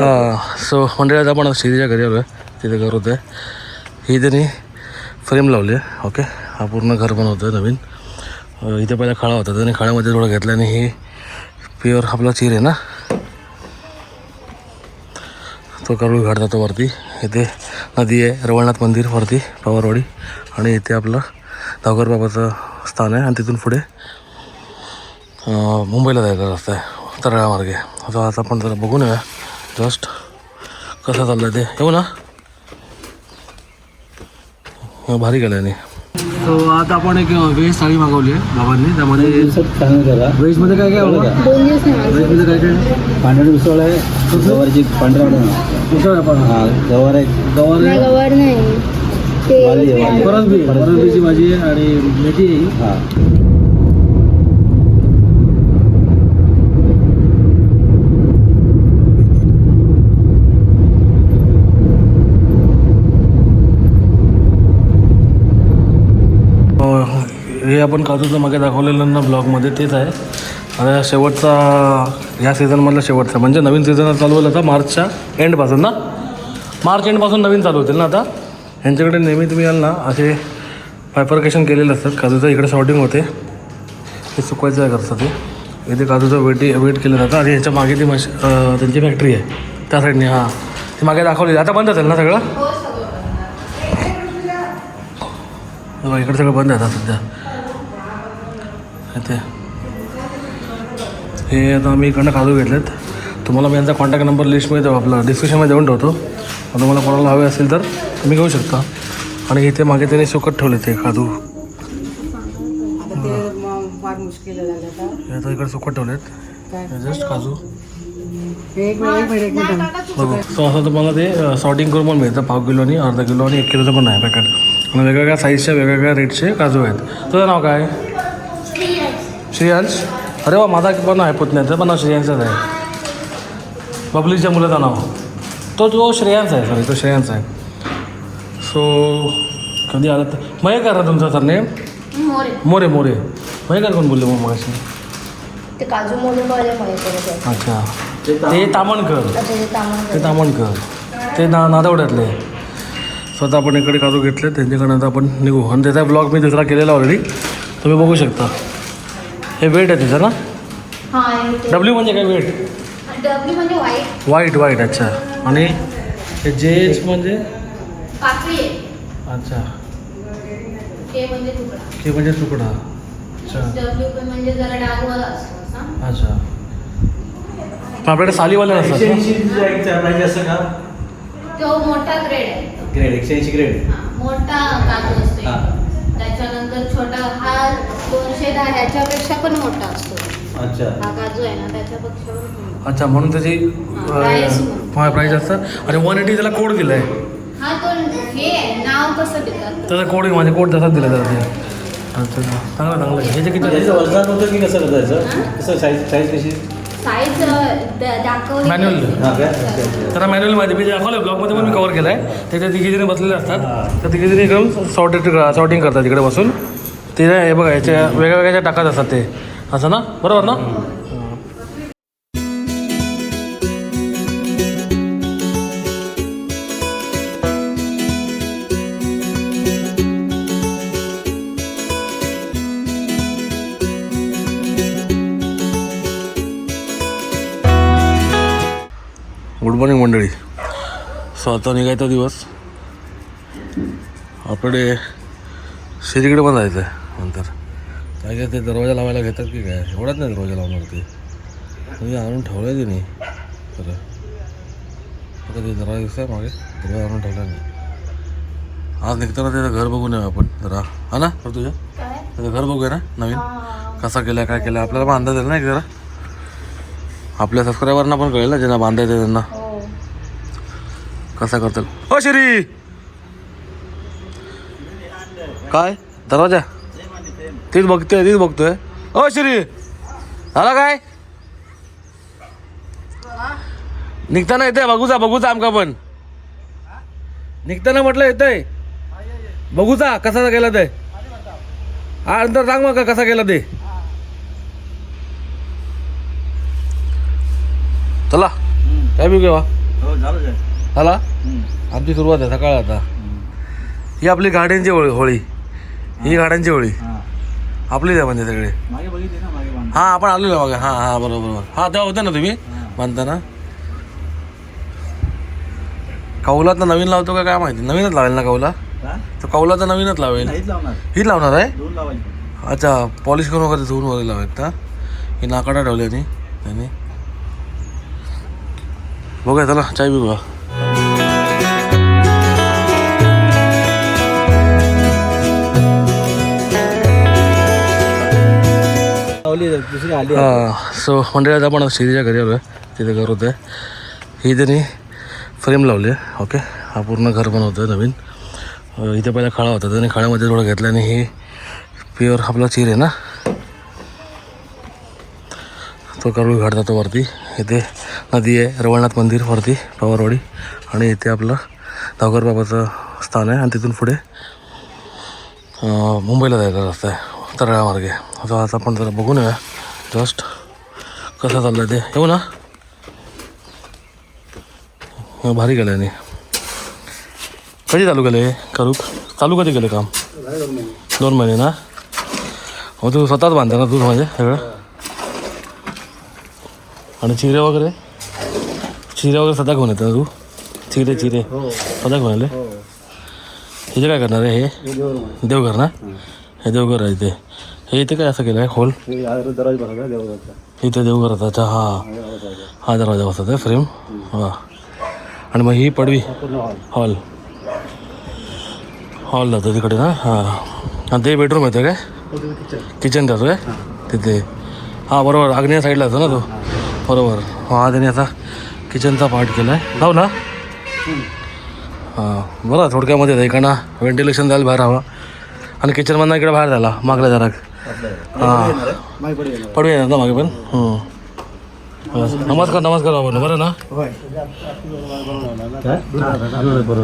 हां सो मंडळात आपण शेतीच्या घरी आलो आहे तिथे घर होतं ही त्यांनी फ्रेम लावली आहे ओके हा पूर्ण घर बनवतं आहे नवीन. इथे पहिला खळा होता. त्याने खळ्यामध्ये थोडं घेतलं आणि ही प्युअर आपला चीर आहे ना? तो करू घाट जातो वरती. इथे नदी आहे रवळनाथ मंदिर वरती पवारवाडी. आणि इथे आपलं धावकर बाबाचं स्थान आहे. आणि तिथून पुढे मुंबईला जायचा रस्ता आहे. तरळामार्गे आता आता आपण जरा बघून येऊया. जस्ट कसं चाललं ते. येऊ ना? हो, भारी केलं याने. सो आता आपण एक व्हेज थाळी मागवली आहे बाबांनी. त्यामध्ये व्हेजमध्ये काय काय. व्हेजमध्ये काय काय? पांढरी उसळ आहे. गवारची पांढरा उसळ आपण हा गवार आहे. गवार आहे आहे. परसबी परसबीची भाजी आहे आणि मेथी आहे ही. हा अं, हे आपण काजूचं मागे दाखवलेलं ना ब्लॉगमध्ये तेच आहे. आता शेवटचा ह्या सीझनमधला शेवटचा म्हणजे नवीन सीझन चालू होईल आता मार्चच्या एंडपासून ना? मार्च एंडपासून नवीन चालू होतील ना आता? यांच्याकडे नेहमी तुम्ही याल ना असे फायफर्केशन केलेले असतात. काजूचं इकडे शॉर्टिंग होते. ते सुकवायचं आहे करतात ते. इथे काजूचं वेटी वेट केलं जातं आणि ह्याच्या मागे ती मश त्यांची फॅक्टरी आहे. त्या साईडने हां. ती मागे दाखवली आता बंद असेल ना सगळं? हे इकडे सगळं बंद आहे आता सध्या. इथे. हे आता आम्ही इकडनं काजू घेतलेत. तुम्हाला मी यांचा कॉन्टॅक्ट नंबर लिस्टमध्ये देऊ आपला डिस्क्रिप्शनमध्ये देऊन ठेवतो. आणि तुम्हाला कोणाला हवे असेल तर तुम्ही घेऊ शकता. आणि इथे मागे त्यांनी सुकट ठेवले ते काजू. आता हे इकडे सुकट ठेवलेत. जस्ट काजू. बघू. सो असं तुम्हाला ते सॉर्टिंग करून पण मिळतं. पाव किलोनी अर्धा किलो आणि एक किलोचं पण आहे पॅकेट आणि वेगवेगळ्या साईजच्या वेगवेगळ्या रेटचे काजू आहेत. तुझं नाव काय? श्रेयांश? अरे वा माझा पण आहे पुतण्याचं पण नाव श्रेयांशच आहे. बबलीच्या मुलाचं नाव. तो तो श्रेयांश आहे सॉरी तो श्रेयांश आहे. सो कधी आला तर मयेकर ना तुमचा सरनेम मोरे. मोरे मोरे. मयेकर कोण बोलले मग मगाशी? ते काजू अच्छा. ते तामणकर. ते तामण ते तामणकर. ते ना नादवड्यातले. स्वतः आपण इकडे काजू घेतले त्यांच्याकडे आता आपण निघू. आणि त्याचा ब्लॉग मी दुसरा केलेला ऑलरेडी तुम्ही बघू शकता. हे वेट आहे त्याचं ना? हां डब्ल्यू म्हणजे काय वेट? डबली म्हणजे व्हाईट वाईट वाईट अच्छा. आणि हे जेच म्हणजे? पाकळी आहे. अच्छा. के म्हणजे तुकडा. म्हणजे तुकडा. अच्छा. डब्ल्यू पण म्हणजे जरा डागवाला असतो असा अच्छा. पण आपल्याकडे सालीवाले नसतात ना? असं का? तो मोठा ग्रेड आहे. ग्रेड एकशे ऐंशी ग्रेड हा, मोठा काजू असतो हा. त्याच्यानंतर छोटा हा दोनशे दहा ह्याच्यापेक्षा पण मोठा असतो. अच्छा. हा काजू आहे ना त्याच्यापेक्षा पण मोठा. अच्छा म्हणून त्याची price म्हणून. प्राईज असतं आणि वन एटी त्याला कोड दिला आहे हा तो हे आहे, नाव कसं देतात? त्याचा कोड माझे कोड तसाच दिला त्याला ते अच्छा चांगलं चांगलं. आहे. ह्याचे किती त्याचं वजन होतं की कसं होतं याचं कसं साईज साईज कशी? साईज दाखवली Manual. हा काय अच्छा. त्याला मॅन्युअल माहिती मी दाखवलं ब्लॉगमध्ये पण मी कव्हर केलं आहे त्याच्या तिघी जणी बसलेले असतात. त्या तिघी जणी घेऊन सॉर्टेड सॉर्टिंग करतात तिकडे बसून. ते हे बघा याच्या वेगळ्या वेगळ्याच्या टाकत असतात ते. असं ना? बरोबर ना? गुड मॉर्निंग मंडळी. सो आता निघायचा दिवस. आपले शेतीकडे पण जायचं आहे नंतर. काय काय ते दरवाजा लावायला घेतात की काय? एवढाच नाही दरवाजा लावणार ते. म्हणजे आणून ठेवलं आहे नाही खरं. आता ते दरवाजा दिसत मागे. दरवाजा आणून ठेवला नाही आज निघताना त्याचं घर बघून येऊ आपण जरा. हा ना तर तुझ्या त्याचं घर बघूया ना नवीन. कसा केलं काय केलं. आपल्याला पण अंदाज येईल ना एक जरा. आपल्या सबस्क्रायबरना पण कळेल ना ज्यांना बांधायचं त्यांना. कसा करतात हो शरी! काय? दरवाजा? तीच बघतोय तीच बघतोय. ओ शरी. झाला काय? निघताना येते बघूचा बघूचा आमका पण. निघताना म्हटलं येतंय. बघूचा कसा गेला ते. हा नंतर सांग मग कसा गेला ते. चला काय बी केव्हा हो झालं आमची सुरुवात आहे सकाळ आता. ही आपली गाड्यांची होळी. होळी ही गाड्यांची होळी. आपलीच आहे म्हणजे सगळे मागे बघितली ना मागे बांध हां आपण आलेलो बघा. हां हां बरोबर बरोबर. हां तेव्हा होते ना तुम्ही? बांधताना? कौलात नवीन लावतो का काय माहिती? नवीनच लावेल ना कौला? का तर कौला तर नवीनच लावेल. नाहीच लावणार. ही लावणार आहे? दोन लावायचे. अच्छा पॉलिश करून वगैरे धुवून वगैरे लावायत ना ही नाकाडा ठेवली आणि त्यांनी बघूया चला चाय बी बघा दुसरी आली सो मंडळी आता आपण शेतीच्या घरी आलो आहे तिथे घर होतं ही त्यांनी फ्रेम लावली आहे ओके हा पूर्ण घर बनवतो आहे नवीन. इथे पहिला खळा होता त्यांनी खळ्यामध्ये थोडं घेतलं आणि हे प्युअर आपला चीर आहे ना? तो करुळ घाट जातो वरती. इथे नदी आहे रवळनाथ मंदिर वरती पवारवाडी. आणि इथे आपलं धावकर बाबाचं स्थान आहे. आणि तिथून पुढे मुंबईला जायचा रस्ता आहे. तरळामार्गे आता आज आपण जरा बघून येऊया जस्ट कसं चाललं ते. येऊ ना? हं, भारी केलं आहे कधी चालू केलं हे? करू चालू कधी केलं काम? दोन महिने ना? हो तू स्वतःच बांधता ना दूध म्हणजे सगळं? आणि चिरे वगैरे? चिरे वगैरे स्वतः घेऊन येतं ना तू? चिरे चिरे. स्वतः घेऊन आले? हिचे काय करणार आहे हे? देवघर. ना? हे देवघर आहे इथे हे इथे काय असं केलं आहे होल इथे देवघर अच्छा हा हा दरवाजा बसत आहे फ्रेम हा आणि मग ही पडवी हॉल हॉल जातो तिकडे ना हां ते बेडरूम येतं काय किचन जातो काय तिथे हां बरोबर आग्नेय साईडला जातो ना तो बरोबर हा त्याने आता किचनचा पार्ट केला आहे जाऊ ना हां बरं थोडक्यामध्ये इकडनं व्हेंटिलेशन जायला बाहेर हवा आणि किचनमधनं इकडे बाहेर झाला. मागल्या जरा. हां. पडू येणार ना मागे पण? नमस्कार नमस्कार बाबा बरं ना?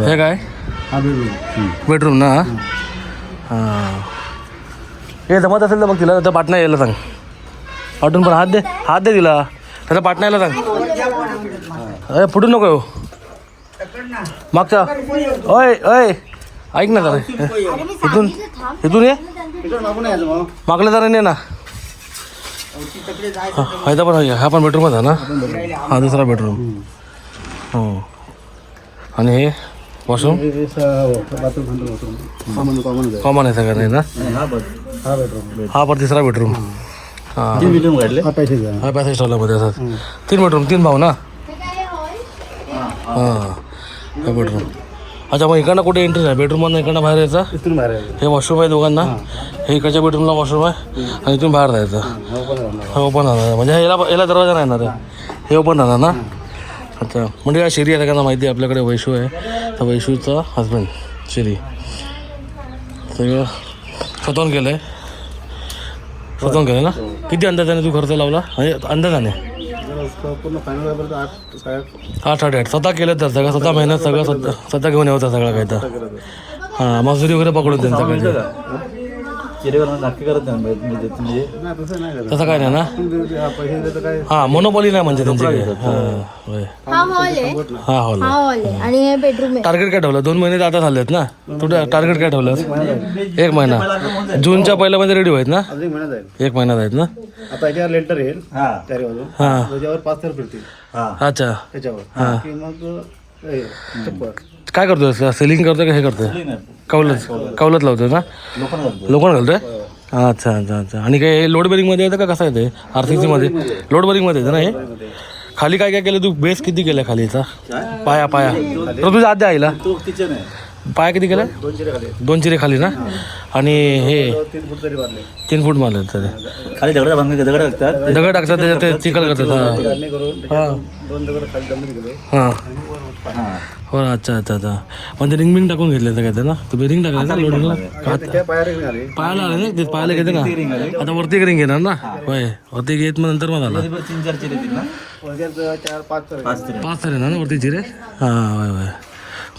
हे काय? बेडरूम ना? हां. हे जमत असेल तर मग तिला तर पाटणा यायला सांग. पाठून पण हात दे हात दे तिला. त्याचा पाटणा यायला सांग. अरे फुटून नको मागचा मागच्या. ओय ओय. ऐक ना जरा. इथून इथून ये. मागल्या जरा ने. ना हा हा, इथं पण. हा पण बेडरूमच आहे ना? हा दुसरा बेडरूम हो. आणि हे वॉशरूम कॉमन आहे सगळं ना? हा हा बेडरूम हा पण तिसरा बेडरूम हां. बेडरूम हा पॅसेज ठेवल्यामध्ये असतात. तीन बेडरूम तीन भाऊ ना? हां हा. बेडरूम अच्छा मग इकडनं कुठे एंट्री आहे? बेडरूममधनं इकडनं बाहेर यायचं? इथून बाहेर आहे हे वॉशरूम आहे दोघांना. हे. इकडच्या बेडरूमला वॉशरूम आहे आणि इथून बाहेर जायचं. हे ओपन राहणार. म्हणजे याला याला दरवाजा नाही येणार आहे. हे. ओपन राहणार ना? अच्छा. म्हणजे काय शेरी आहे सगळ्यांना माहिती आहे आपल्याकडे वैशू आहे. तर वैशूचा हजबंड शेरी. सगळं स्वतःहून केलं आहे स्वतःहून केलं ना? किती अंदाजाने तू खर्च लावला? म्हणजे अंदाजाने? पूर्ण फायनल आठ साडे आठ. स्वतः केलं तर सगळं स्वतः मेहनत सगळं स्वतः स्वतः घेऊन येतं सगळं काही तर. हां मजुरी वगैरे पकडून त्यांचं काही चिरेवर नक्की करत नाही म्हणजे म्हणजे तसं नाही करत तसं काय नाही ना? हां मोनोपॉली नाही म्हणजे त्यांच्याकडे हां होय. हा हॉल आहे. हा हॉल हा हॉल आहे. आणि हे बेडरूम आहे. टार्गेट काय ठेवलं? दोन महिने तर आता झालेत ना? तू टार्गेट काय ठेवलं? एक महिना जूनच्या पहिल्यामध्ये रेडी व्हायत ना? अजून महिना जाईल. एक महिन्यात आहेत ना? आता याच्यावर लेंटर येईल. हा. हां. त्याच्यावर पाच तर फिरतील. हा. अच्छा. त्याच्यावर. की मग हे, छप्पर काय करतोय? सेलिंग करतोय का हे करतोय? कौलत कौलत. लावतोय ना लोखंड घालतोय. अच्छा अच्छा अच्छा. आणि काय लोड बेरिंगमध्ये येतं का? कसं येतं आर सी सीमध्ये लोड बेरिंगमध्ये येतं ना हे? खाली काय काय केलं तू? बेस किती केलं खालीचा? पाया पाया. तर तुझ्या आद्या आईला? पाया किती केलं दोन चिरे खाली दोन चिरे खाली ना? आणि हे? तीन फूट तरी मारले. तीन फूट मारले तरी. खाली दगड दगड टाकतात दगड टाकतात त्याच्यात ते चिखल करतात हां. गाडणी करून त्याच्यात दोन दगड खाली जमिनीत गेले. हां. हा. हो ना, अच्छा अच्छा अच्छा. पण ते रिंग बिंग टाकून घेतलं काय ते ना? तुम्ही रिंग टाकलं ना लोडिंगला त्याच्या पाया रिंग आली. पायाला आले ना? ते पायाला घेते ना आता वरती एक रिंग घेणार ना? होय. वरती घेत मग नंतर मग आला. तीन चार चिरे येतील ना? हो. चार पाच तर पाच चिरे पाच तरी ना ना वरती चिरे हां होय होय.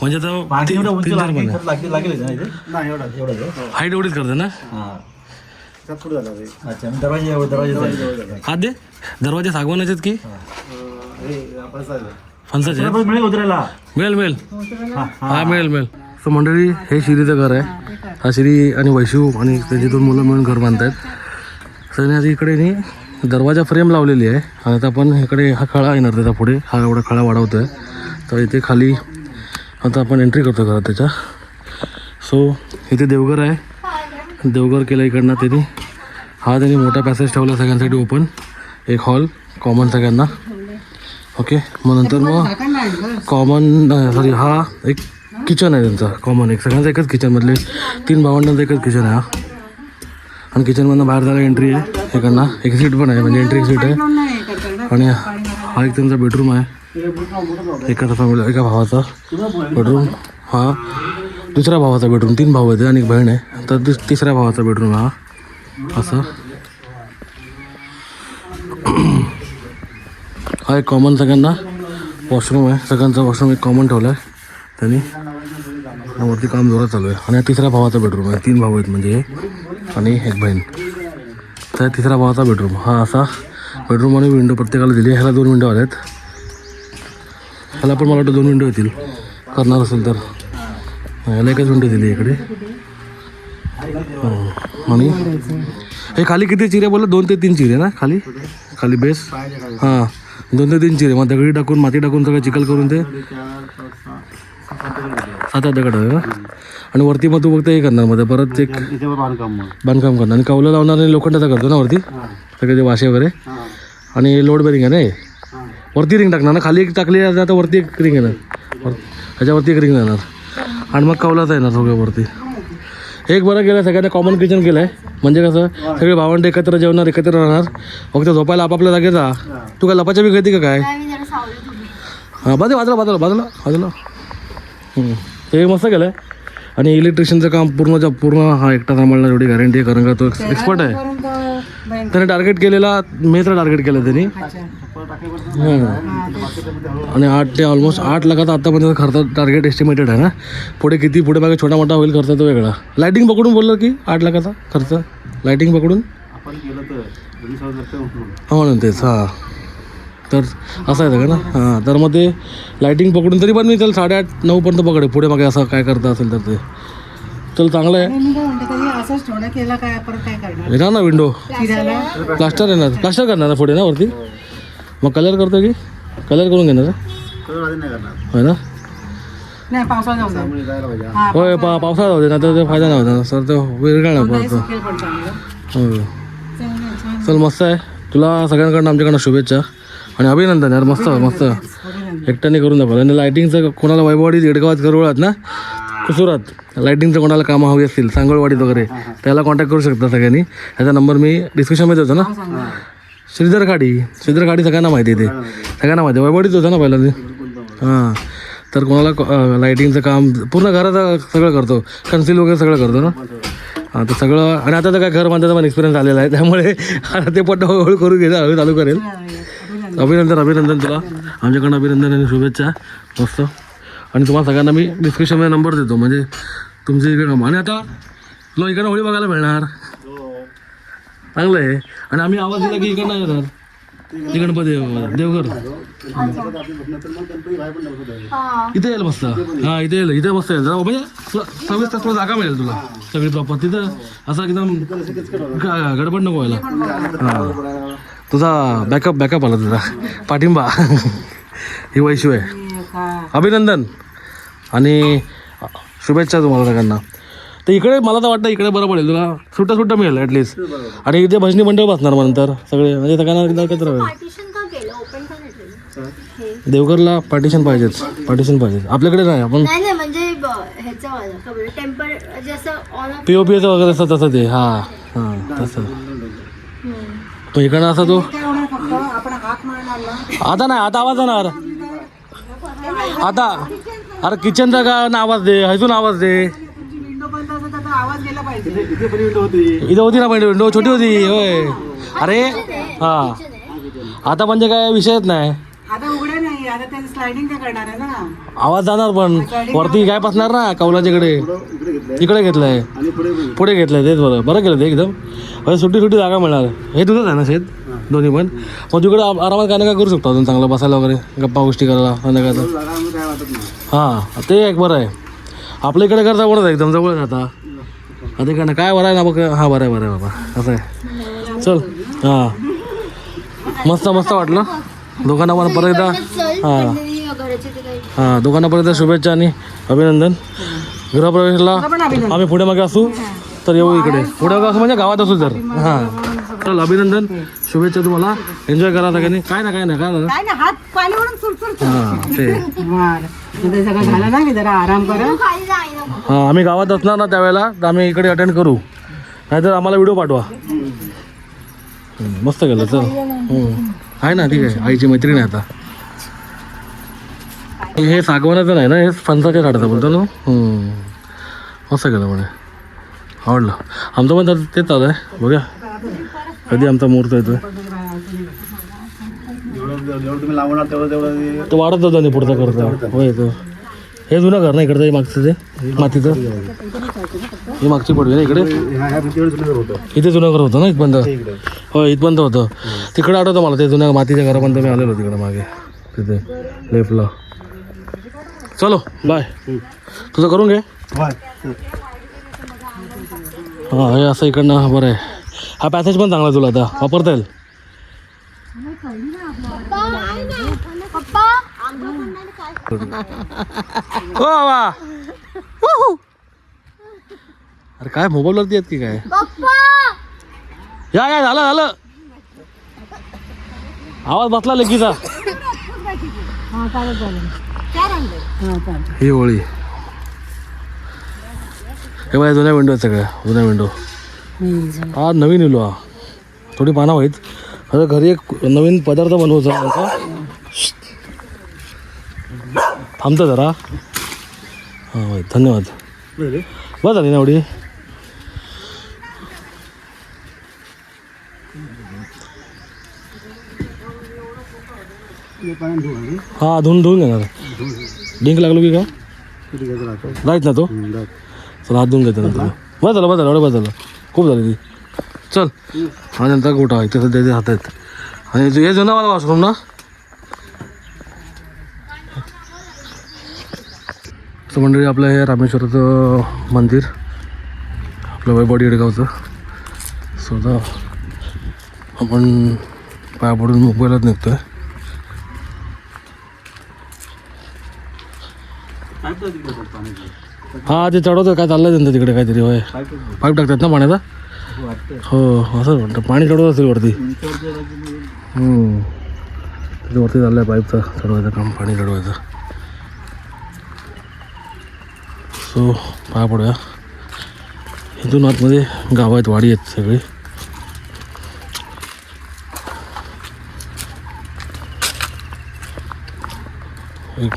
म्हणजे आता एवढं उंच तीन चार लागेल महिने लागेल लागेल ना इथे? नाही एवढा एवढा हाईट एवढीच करते ना? हा. पुढे झाला अच्छा मग दरवाजा दरवाजा हात दे. दरवाजे सागवानाचेत की? हे आपण फणसाचे. आहेत? मिळेल उतरायला. मिळेल मिळेल. हा, मिळेल मिळेल. सो मंडळी हे शिरीचं घर आहे. हा शिरी आणि वैशू आणि त्यांची दोन मुलं मिळून घर बांधतायत. सगळ्यांनी आधी इकडे नी दरवाजा फ्रेम लावलेली आहे. आणि आता आपण इकडे हा खळा येणार त्याचा पुढे. हा एवढा खळा वाढवतो आहे तर इथे खाली आता आपण एंट्री करतो घरात त्याच्या? सो इथे देवघर आहे. देवघर केलं इकडनं त्यांनी हा त्यांनी मोठा पॅसेज ठेवला सगळ्यांसाठी ओपन एक हॉल कॉमन सगळ्यांना. ओके मग नंतर मग कॉमन सॉरी हा एक किचन आहे त्यांचा कॉमन एक. सगळ्यांचा एकच किचनमधले तीन भावंडांचं एकच किचन आहे हा. आणि किचनमधनं बाहेर जायला एंट्री आहे इकडनं. सीट पण आहे म्हणजे एंट्री सीट आहे. आणि हा एक त्यांचा बेडरूम आहे. एका फॅमिली एका भावाचा बेडरूम हा. दुसऱ्या भावाचा बेडरूम तीन भाऊ आहेत आणि एक बहीण आहे. तर तिसऱ्या भावाचा बेडरूम हा. असं. हा एक कॉमन सगळ्यांना वॉशरूम आहे. सगळ्यांचा वॉशरूम एक कॉमन ठेवला आहे त्यांनी. वरती काम जोरात चालू आहे. आणि तिसऱ्या भावाचा बेडरूम आहे. तीन भाऊ आहेत म्हणजे. आणि एक बहीण. तर तिसऱ्या भावाचा बेडरूम हा असा. बेडरूम आणि विंडो प्रत्येकाला दिली. ह्याला दोन विंडो आल्यात. ह्याला पण मला वाटतं दोन विंडो येतील. करणार असेल तर. ह्याला एकच विंडो दिली इकडे. हं. आणि? हे खाली किती चिरे बोललं? दोन ते तीन चिरे ना खाली? खाली बेस हां. दोन ते तीन चिरे. मग दगडी टाकून माती टाकून सगळं चिखल करून ते सात आठ दगड आहे ना? आणि वरती मग तू फक्त हे करणार मध्ये परत एक बांधकाम करणार. आणि कौलं लावणार आणि लोखंडाचा करतो ना वरती? सगळे ते वाशे वगैरे? आणि लोड बेरिंग आहे ना हे? वरती रिंग टाकणार ना? खाली एक टाकली आहे, आता वरती एक रिंग येणार. वर- ह्याच्यावरती एक रिंग येणार. आणि मग कौलाच येणार सगळं वरती. एक बरं केलं सगळ्यांना कॉमन किचन केलं आहे म्हणजे कसं सगळे भावंड एकत्र जेवणार एकत्र राहणार. फक्त झोपायला आपापल्या जागेत जा. तू काय लपाच्या बी घेते का काय. हां बाजू बाजूला बाजूला बाजूला बाजूला. ते मस्त केलं आहे आणि इलेक्ट्रिशियनचं काम पूर्णच्या पूर्ण हा एकटा सांभाळणार एवढी गॅरंटी आहे कारण का तो एक्सपर्ट आहे. त्याने टार्गेट केलेला मेचं टार्गेट केलं त्यांनी. अच्छा. हं. आणि आठ ते ऑलमोस्ट आठ लाखाचा आत्तापर्यंत खर्च टार्गेट एस्टिमेटेड आहे ना. पुढे किती पुढे मागे छोटा मोठा होईल खर्च तो वेगळा. लायटिंग पकडून बोललं की आठ लाखाचा खर्च? लायटिंग पकडून? उठून. हा म्हणून तेच हां. तर असं आहे का ना? हां तर मग ते लायटिंग पकडून तरी पण मी त्याला साडेआठ नऊपर्यंत पकडे. पुढे मागे असं काय करता असेल तर ते. चल चांगलं आहे. आणि मी काय म्हणते तरी असंच ठेवणं केलं काय? परत काय करणार? येणार ना विंडो. प्लास्टर येणार प्लास्टर करणार ना पुढे ना वरती? मग कलर करतो की? कलर करून घेणार आहे? तर आधी नाही करणार. होय ना? नाही पावसाळा जाऊ दे. त्यामुळे जायला पाहिजे. हा होय पा पावसाळा होते ना तर ते फायदा नाही होता सर ते वेगळा नाही नाही पडतो सुकेल पण चांगलं. हो चांगलं आहे, छान चल मस्त आहे. तुला सगळ्यांकडनं आमच्याकडनं शुभेच्छा आणि अभिनंदन यार मस्त मस्त. अभिनंदन. एकट्याने करून दाखवलं. आणि लायटिंगचं कोणाला वैभववाडीत येडगावात करोळात ना? कुसुरात. लायटिंगचं कोणाला कामं हवी असतील सांगोळवाडीत वगैरे त्याला कॉन्टॅक्ट करू शकता सगळ्यांनी. ह्याचा नंबर मी डिस्क्रिप्शनमध्ये होतो ना? श्रीधर गाडी श्रीधर गाडी सगळ्यांना माहिती आहे ते. सगळ्यांना माहिती आहे. वैभवडीत होतं ना पहिला ते? हां. तर कोणाला लायटिंगचं काम पूर्ण घराचं सगळं करतो. कन्सिल वगैरे सगळं करतो ना? हां तर सगळं आणि आता तर काय घर बांधायचा पण एक्सपिरियन्स आलेला आहे. त्यामुळे आता ते पट्ट हळूहळू करू घे हळू चालू करेल. अभिनंदन. अभिनंदन अभिनंदन तुला. आमच्याकडनं अभिनंदन आणि शुभेच्छा. मस्त. आणि तुम्हाला सगळ्यांना मी डिस्क्रिप्शनमध्ये नंबर देतो. म्हणजे तुमचे इकडे काम. आणि आता तुला इकडनं होळी बघायला मिळणार. चांगलं आहे. आणि आम्ही आवाज दिला की इकडनं येणार. ते गणपती देवघर. हा. इथे येईल मस्त. हा इथे येईल इथे मस्त येईल जरा म्हणजे सव्वीस तास तुला जागा मिळेल तुला. सगळी प्रॉपर तिथं असं एकदम गडबड नको व्हायला. हा. तुझा बॅकअप बॅकअप आला तुझा. पाठिंबा. ही वैशिव आहे. अभिनंदन. आणि शुभेच्छा तुम्हाला सगळ्यांना. तर इकडे मला तर वाटतं इकडे बरं पडेल तुला. सुट्टा सुट्टा मिळेल ॲटलिस्ट आणि इथे भजनी मंडळ बसणार मग नंतर. सगळे म्हणजे सगळ्यांना एकदा एकत्र होईल पार्टिशन का केलं? ओपन का नाही ठेवलं देवघरला पार्टिशन पाहिजेच. पार्टिशन पाहिजे आपल्याकडे नाही आपण म्हणजे पी ओ पी वगैरे असतं तसं ते. हां हां तसं. तो इकडनं असा तो आता नाही आता आवाज येणार. आता अरे किचनचा का ना आवाज दे? हजून आवाज दे. इथे होती ना म्हणजे विंडो छोटी होती होय. अरे हां. आता म्हणजे काय विषयच नाही. आवाज जाणार पण. वरती काय बसणार ना कौलाच्याकडे इकडे. घेतलंय. पुढे घेतलंय तेच बरं. बरं केलं ते एकदम. सुट्टी सुट्टी जागा मिळणार. हे तुझंच आहे ना शेत. दोन्ही पण. मग तिकडे आरामात काय ना काय करू शकतो अजून चांगलं? बसायला वगैरे गप्पा गोष्टी करायला संध्याकाळचं. हां ते एक बरं आहे. आपल्या इकडे करता बरं आहे एकदम? जवळ आता. आता काय काय बरं आहे ना बघ. हां बरं आहे बरं आहे बाबा. असं आहे. चल. हां. मस्त मस्त वाटलं. दोघांना पण परत एकदा हां. हां दोघांना परत एकदा शुभेच्छा आणि अभिनंदन. गृहप्रवेशला आम्ही पुढे मागे असू तर येऊ इकडे. पुढे मागे असू म्हणजे गावात असू जर. हां. चल अभिनंदन. शुभेच्छा तुम्हाला. एन्जॉय करा सगळ्यांनी काय ना काय ना काय ना. काय ना हात पाण्यावरून सुरसुर हां ते. मार ते सगळं झालं ना की जरा आराम करा. हां आम्ही गावात असणार ना त्यावेळेला तर आम्ही इकडे अटेंड करू. नाहीतर आम्हाला व्हिडिओ पाठवा. हम्म, मस्त केलं चल. हम्म. आहे ना ठीक आहे. आईची मैत्रीण आहे आता. हे सागवानाचं नाही ना हे फणसाच्या झाडाचं बोलतो ना? हम्म. मस्त केलं म्हणे. आवडलं. आमचं पण तर तेच चालू आहे. बघा कधी आमचा मुहूर्त येतोय जेवढं जेवढं तुम्ही लावणार तेवढं तेवढं तो वाढत होता नाही पुढचा करता. होय तो. हे जुनं घर ना इकडचं हे मागचं ते? मातीचं? ही मागची पडवी ना इकडे? इथे जुनं घर होतं ना इथपर्यंत? हो इथपर्यंत होतं. तिकडे आठवतं मला ते जुन्या मातीच्या घरापर्यंत मी आलेलो तिकडे मागे. तिथे लेफ्टला. चलो बाय तुझं करून घे. हां हे असं इकडनं बरं आहे. हा पॅसेज पण चांगला आहे तुला आता. वापरता येईल. हो वा. अरे काय मोबाईलवरती आहेत की काय? पप्पा! या या झालं झालं. आवाज बसला लेकीचा ही होळी हे बघा जुन्या विंडो आहेत सगळ्या जुन्या विंडो हा नवीन इलो हा. थोडी पानं व्हाईत आता घरी एक नवीन पदार्थ बनवायचा थांबतं जरा. हां होय धन्यवाद. बस झाली ना एवढी? हा धुवून धुवून घेणार. डिंक लागलो की काय राईट ना तो? चला हात धुवून घेतो नंतर बस झालं बस झालं एवढं बस झालं. खूप झाले ती. चल. हा नंतर गोठा आहे तसं त्याचे हात आहेत. आणि हे हे जुना मला वॉशरूम ना? तर मंडळी आपलं हे रामेश्वराचं मंदिर. आपलं वैबॉडी येडगावचं. स्वतः आपण पाया पडून मुंबईलाच निघतोय. हा ते चढवतं काय चाललंय त्यांचं तिकडे काहीतरी होय. पाईप टाकतात ना पाण्याचा? हो असं म्हणतं पाणी चढवत असेल वरती. हम्म. तिथे वरती चाललं आहे पाईपचं चढवायचं काम पाणी चढवायचं. सो पाया पडूया. इथून आतमध्ये गाव आहेत वाडी आहेत सगळी. एक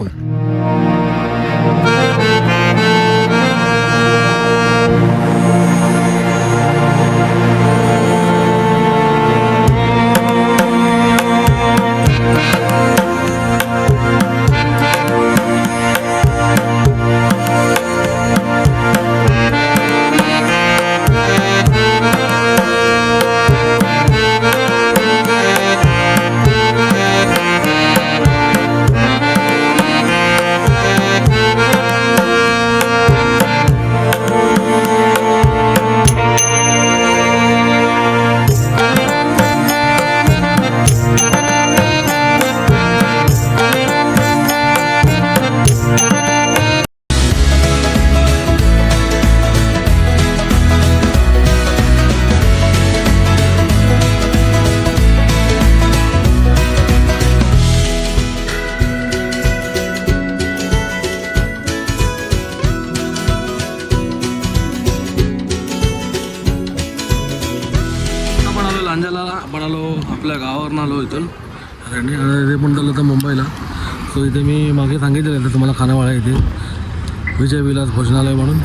इथे विजय विलास भोजनालय म्हणून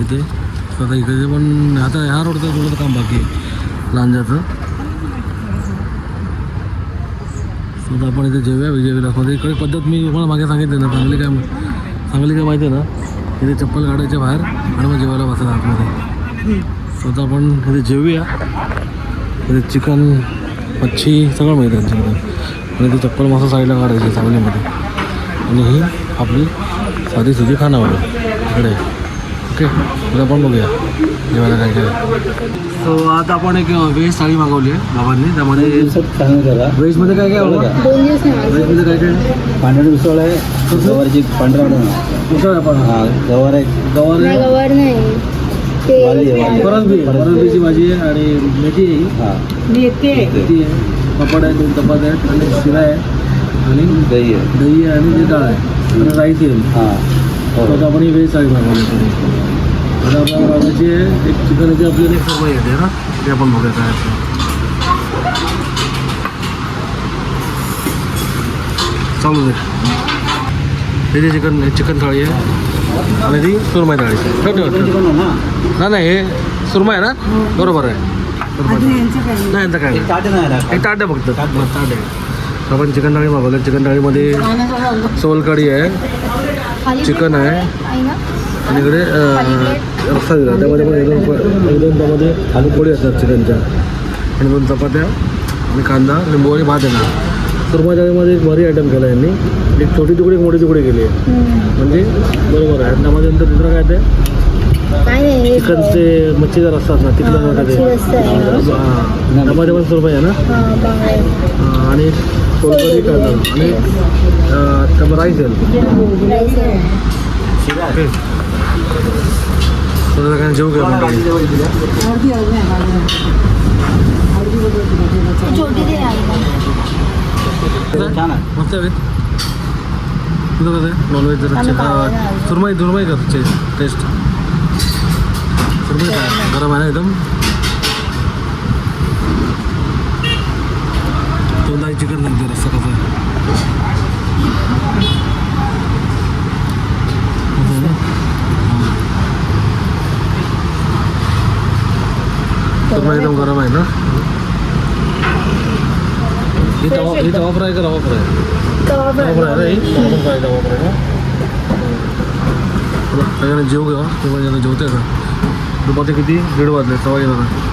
इथे. आता इकडे पण आता ह्या रोडचं थोडं काम बाकी आहे लांजाचं. आता आपण इथे जेवूया विजय विलासमध्ये इकडे पद्धत मी तुम्हाला मागे सांगितली ना चांगली काय चांगली काय माहिती आहे ना इथे चप्पल काढायच्या बाहेर आणि मग जेवायला बसायला आतमध्ये. स्वतः आपण इथे जेवूया इथे चिकन मच्छी सगळं मिळतं त्यांच्याकडे. आणि ती चप्पल मासा साईडला काढायची चांगलीमध्ये आणि ही आपली साधी सुधी खानावळ इकडे. ओके उद्या पण बघूया. जेवायला काय काय. सो आता आपण एक व्हेज थाळी मागवली आहे बाबांनी. त्यामध्ये चांगलं करा व्हेजमध्ये काय काय व्हेजमध्ये काय काय? पांढरा मिसळ आहे गवारची पांढरा उसळ आहे पण हा गवार आहे. गवार नाही आहे गवार नाही. ते वाली आहे, वाली. परसबी परसबीची भाजी आहे आणि मेथी आहे. ही. हा मेथी. आहे. पापड आहे दोन चपात्या आहेत आणि शिरा आहे आणि दही आहे. दही आहे आणि डाळ आहे. आणि राईस येईल हा. हो आता आपण ही मागवली तरी आता आपल्याला मागायची आहे एक चिकनची आपल्याला एक सर्व येते ना ते आपण बघूया काय असतं. चालू दे. हे जे चिकन चिकन थाळी आहे आणि ती सुरमई थाळी. ठेव नाही नाही हे सुरमई आहे ना? बरोबर आहे. बरोबर. आहे. नाही यांचं काय? नाही ना एक ताट आहे फक्त. ताट आहे. आपण चिकन थाळी मागवलं. चिकन थाळीमध्ये सोलकढी आहे चिकन आहे आणि इकडे अं, रस्सा दिला. त्यामध्ये पण एक दोन प- एक दोन त्यामध्ये आलू पोळी असतात चिकनच्या. आणि दोन चपात्या आणि कांदा लिंबू आणि भात येणार. सुरमा थाळीमध्ये एक भारी आयटम केला यांनी. एक छोटी तुकडी एक मोठी तुकडी केली आहे. म्हणजे बरोबर आहे. त्यामध्ये नंतर दुसरं काय ते? चिकनचे मच्छीदार असतात ना? तिकडे त्यामध्ये पण सुरमई आहे ना? आणि सोलकढी करणार आणि अं, राईस येईल तर काय जेवू घ्या मस्त आहे तुझं कसं आहे नॉनव्हेज जर सुरमई सुरमई कर टेस्ट सुरमई गरम आहे ना एकदम? दोनदा चिकन लागते रस्ता कसं ना? एकदम गरम आहे ना? ही तवा ही तवा फ्राय का रवा फ्राय तवा फ्राय रे फ्राय तवा फ्राय का सगळ्यांना जेव घ्या तुम्हाला जेवते आता दुपारचे किती? दीड वाजले तवा येणार